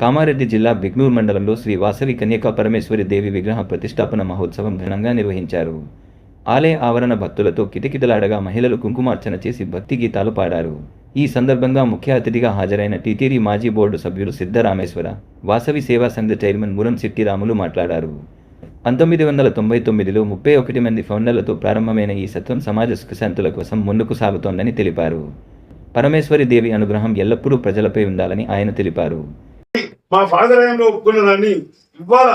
కామారెడ్డి జిల్లా బిగ్నూర్ మండలంలో శ్రీ వాసవి కన్యకా పరమేశ్వరి దేవి విగ్రహ ప్రతిష్టాపన మహోత్సవం ఘనంగా నిర్వహించారు. ఆలయ ఆవరణ భక్తులతో కిటకిటలాడగా మహిళలు కుంకుమార్చన చేసి భక్తి గీతాలు పాడారు. ఈ సందర్భంగా ముఖ్య అతిథిగా హాజరైన టీటీడీ మాజీ బోర్డు సభ్యులు సిద్ధరామేశ్వర వాసవి సేవా సంఘ చైర్మన్ మురం శెట్టిరాములు మాట్లాడారు. పంతొమ్మిది వందల తొంభై తొమ్మిదిలో ముప్పై ఒకటి మంది ఫౌండర్లతో ప్రారంభమైన ఈ సత్వం సమాజ సుఖశాంతుల కోసం ముందుకు సాగుతోందని తెలిపారు. పరమేశ్వరి దేవి అనుగ్రహం ఎల్లప్పుడూ ప్రజలపై ఉండాలని ఆయన తెలిపారు. మా ఫాదర్ హయాంలో ఒప్పుకున్న దాన్ని ఇవాళ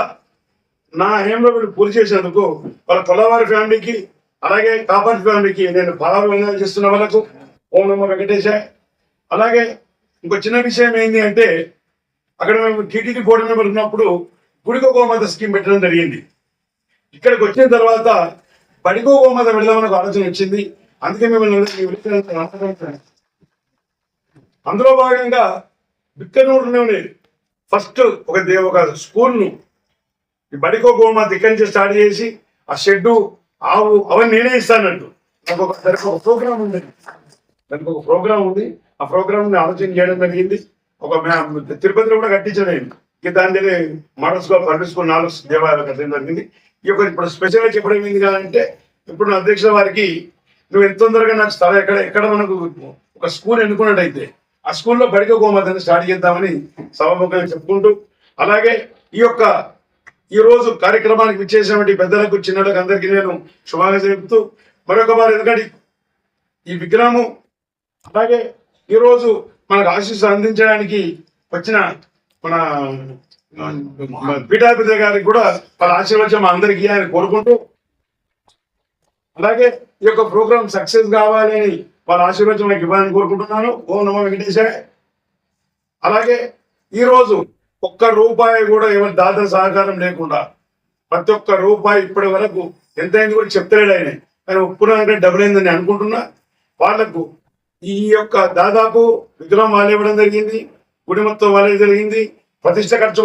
నా హయాంలో వీళ్ళు పూర్తి చేసినందుకు వాళ్ళ కొల్లవారి ఫ్యామిలీకి అలాగే కాపాటి ఫ్యామిలీకి నేను పాదాభివందనాలు చేస్తున్న వాళ్ళకు. ఓం నమ్మ వెంకటేశ. అలాగే ఇంకో చిన్న విషయం ఏంటి అంటే అక్కడ మేము టీటీడీ బోర్డు మెంబర్ ఉన్నప్పుడు గుడికో గోమాత స్కీమ్ పెట్టడం జరిగింది. ఇక్కడికి వచ్చిన తర్వాత బడికో గోమాత వెళ్దామని ఒక ఆలోచన వచ్చింది. అందుకే మిమ్మల్ని అందులో భాగంగా బిక్కనూరులోనే ఫస్ట్ ఒక దే ఒక స్కూల్ను ఈ బడికో గోమాత ఇక్కడి నుంచి స్టార్ట్ చేసి ఆ షెడ్డు ఆవు అవన్నీ నేనే ఇస్తానంటూ నాకు ఒక దానికి ఒక ప్రోగ్రామ్ ఉంది. దానికి ఒక ప్రోగ్రామ్ ఉంది. ఆ ప్రోగ్రామ్ని ఆలోచన చేయడం జరిగింది. ఒక తిరుపతిలో కూడా కట్టించాను నేను దాని దగ్గర మోడల్ స్కూల్ పండుగ స్కూల్ నాలుగు దేవాలయాలు కట్టడం జరిగింది. యొక్క ఇప్పుడు స్పెషల్గా చెప్పడం ఏంది కాదంటే ఇప్పుడు నా అధ్యక్షుల వారికి నువ్వు ఎంత తొందరగా నాకు స్థలం ఎక్కడ ఎక్కడ మనకు ఒక స్కూల్ ఎన్నుకున్నట్టయితే ఆ స్కూల్లో బడిక గోమాతని స్టార్ట్ చేద్దామని సభాముఖంగా చెప్పుకుంటూ అలాగే ఈ యొక్క ఈ రోజు కార్యక్రమానికి విచ్చేసినటువంటి పెద్దలకు చిన్నలకు అందరికీ నేను శుభాకాంక్షలు చెప్తూ మరొక వారు ఎందుకంటే ఈ విగ్రహము అలాగే ఈరోజు మనకు ఆశీస్సు అందించడానికి వచ్చిన మన పీఠాధిపతి గారికి కూడా వాళ్ళ ఆశీర్వచనం మా అందరికీ అని కోరుకుంటూ అలాగే ఈ యొక్క ప్రోగ్రామ్ సక్సెస్ కావాలి అని వాళ్ళ ఆశీర్వచనం నాకు ఇవ్వాలని కోరుకుంటున్నాను. ఓం నమో వెంకటేశాయ. అలాగే ఈరోజు ఒక్క రూపాయి కూడా ఎవరి దాతల సహకారం లేకుండా ప్రతి ఒక్క రూపాయి ఇప్పటి వరకు ఎంత అయింది కూడా చెప్తలేడు ఆయన. కానీ ఒప్పుకున్నాకంటే డబుల్ అయిందని అనుకుంటున్నా. వాళ్ళకు ఈ యొక్క దాదాపు విగ్రహం వాళ్ళు ఇవ్వడం జరిగింది. గుడి మొత్తం వాళ్ళే జరిగింది. ప్రతిష్ట ఖర్చు